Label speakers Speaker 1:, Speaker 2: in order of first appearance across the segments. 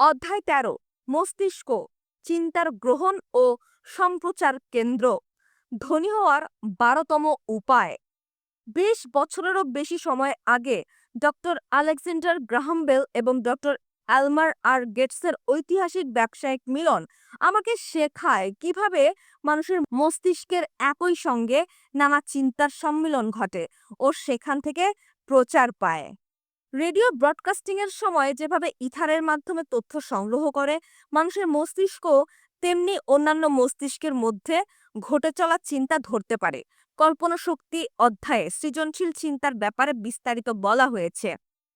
Speaker 1: অধ্যায় তেরো, মস্তিষ্ক, চিন্তার গ্রহণ ও সম্প্রচার কেন্দ্র। ধনী হওয়ার বারোতম উপায়। বিশ বছরেরও বেশি সময় আগে ডক্টর আলেকজান্ডার গ্রাহামবেল এবং ডক্টর অ্যালমার আর গেটসের ঐতিহাসিক ব্যবসায়িক মিলন আমাকে শেখায় কীভাবে মানুষের মস্তিষ্কের একই সঙ্গে নানা চিন্তার সম্মিলন ঘটে ও সেখান থেকে প্রচার পায়। রেডিও ব্রডকাস্টিং এর সময় যেভাবে ইথারের মাধ্যমে তথ্য সংগ্রহ করে, মানুষের মস্তিষ্ক তেমনি অন্যান্য মস্তিষ্কের মধ্যে ঘটে চলা চিন্তা ধরতে পারে। কল্পনা শক্তি অধ্যায়ে সৃজনশীল চিন্তার ব্যাপারে বিস্তারিত বলা হয়েছে।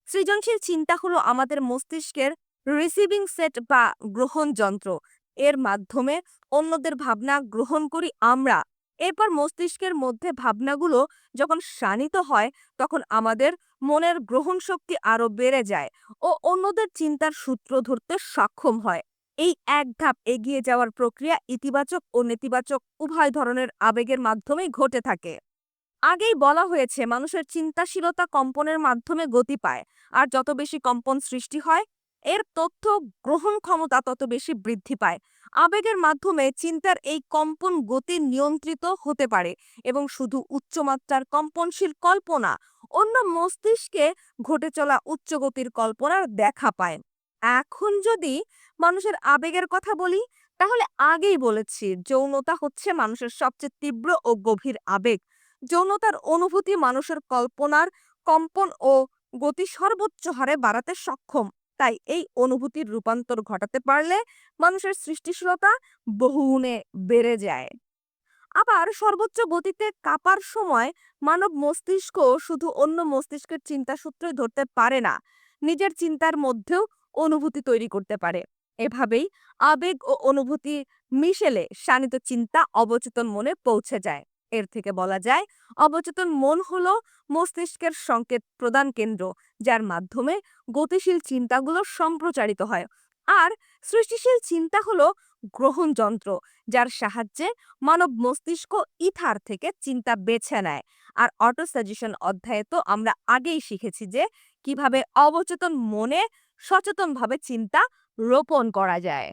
Speaker 1: সৃজনশীল চিন্তা হলো আমাদের মস্তিষ্কের রিসিভিং সেট বা গ্রহণ যন্ত্র। এর মাধ্যমে অন্যদের ভাবনা গ্রহণ করি আমরা। এরপর মস্তিষ্কের মধ্যে ভাবনাগুলো যখন শানিত হয়, তখন আমাদের মনের গ্রহণ শক্তি আরও বেড়ে যায় ও অন্যদের চিন্তার সূত্র ধরতে সক্ষম হয়। এই এক ধাপ এগিয়ে যাওয়ার প্রক্রিয়া ইতিবাচক ও নেতিবাচক উভয় ধরনের আবেগের মাধ্যমেই ঘটে থাকে। আগেই বলা হয়েছে, মানুষের চিন্তাশীলতা কম্পনের মাধ্যমে গতি পায়, আর যত বেশি কম্পন সৃষ্টি হয় এর তথ্য গ্রহণ ক্ষমতা তত বেশি বৃদ্ধি পায়। আবেগের মাধ্যমে চিন্তার এই কম্পন গতি নিয়ন্ত্রিত হতে পারে এবং শুধু উচ্চমাত্রার কম্পনশীল কল্পনা, অন্য মস্তিষ্কে ঘটে চলা উচ্চ গতির কল্পনার দেখা পায়। এখন যদি মানুষের আবেগের কথা বলি, তাহলে আগেই বলেছি, যৌনতা হচ্ছে মানুষের সবচেয়ে তীব্র ও গভীর আবেগ। যৌনতার অনুভূতি মানুষের কল্পনার কম্পন ও গতি সর্বোচ্চ হারে বাড়াতে সক্ষম। তাই এই অনুভূতির রূপান্তর ঘটাতে পারলে মানুষের সৃষ্টিশীলতা বহুগুণে বেড়ে যায়। আবার সর্বোচ্চ গতিতে কাঁপার সময় মানব মস্তিষ্ক শুধু অন্য মস্তিষ্কের চিন্তা সূত্রে ধরতে পারে না, নিজের চিন্তার মধ্যেও অনুভূতি তৈরি করতে পারে। এভাবেই আবেগ ও অনুভূতি মিশেলে শানিত চিন্তা অবচেতন মনে পৌঁছে যায়। এর থেকে বলা যায়, অবচেতন মন হলো মস্তিষ্কের সংকেত প্রদান কেন্দ্র যার মাধ্যমে গতিশীল চিন্তাগুলো সম্প্রচারিত হয়। আর সৃষ্টিশীল চিন্তা হলো গ্রহণ যন্ত্র, যার সাহায্যে মানব মস্তিষ্ক ইথার থেকে চিন্তা বেছে নেয়। আর অটো সাজেশন অধ্যায়ে তো আমরা আগেই শিখেছি যে কীভাবে অবচেতন মনে সচেতনভাবে চিন্তা রোপণ করা যায়।